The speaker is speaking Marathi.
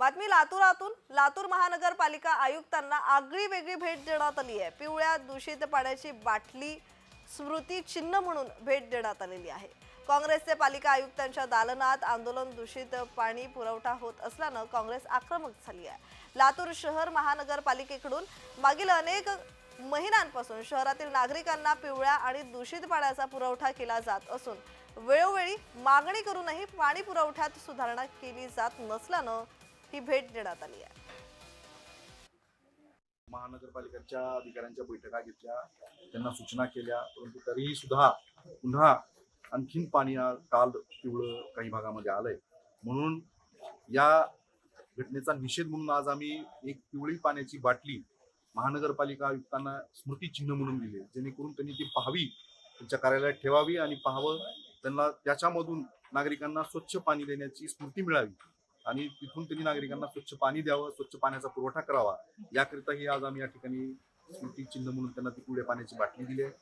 बातमी लातूरातून. लातूर महानगरपालिका आयुक्तांना आगळी वेगळी भेट देण्यात आली आहे. पिवळ्या दूषित पाण्याची बाटली स्मृती चिन्ह म्हणून भेट देण्यात आलेली आहे. काँग्रेसचे पालिका आयुक्तांच्या दालनात आंदोलन दूषित पाणी पुरवठा होत असल्यानं काँग्रेस आक्रमक झाली आहे. लातूर शहर महानगरपालिकेकडून मागील अनेक महिन्यांपासून शहरातील नागरिकांना पिवळ्या आणि दूषित पाण्याचा पुरवठा केला जात असून वेळोवेळी मागणी करूनही पाणी पुरवठ्यात सुधारणा केली जात नसल्यानं ही भेट देण्यात आली आहे. महानगरपालिकेच्या अधिकाऱ्यांच्या बैठका घेतल्या त्यांना सूचना केल्या परंतु तरीही सुद्धा पुन्हा आणखीन पाणी काल पिवळं काही भागामध्ये आलंय. म्हणून या घटनेचा निषेध म्हणून आज आम्ही एक पिवळी पाण्याची बाटली महानगरपालिका आयुक्तांना स्मृतिचिन्ह म्हणून दिले जेणेकरून त्यांनी ती पाहावी त्यांच्या कार्यालयात ठेवावी आणि पाहावं. त्यांना त्याच्यामधून नागरिकांना स्वच्छ पाणी देण्याची स्मृती मिळावी. आणि तिथून त्यांनी नागरिकांना स्वच्छ पाणी द्यावं स्वच्छ पाण्याचा पुरवठा करावा. याकरिता ही आज आम्ही या ठिकाणी स्मृती चिन्ह म्हणून त्यांना ती पिवळ्या पाण्याची बाटली दिली आहे.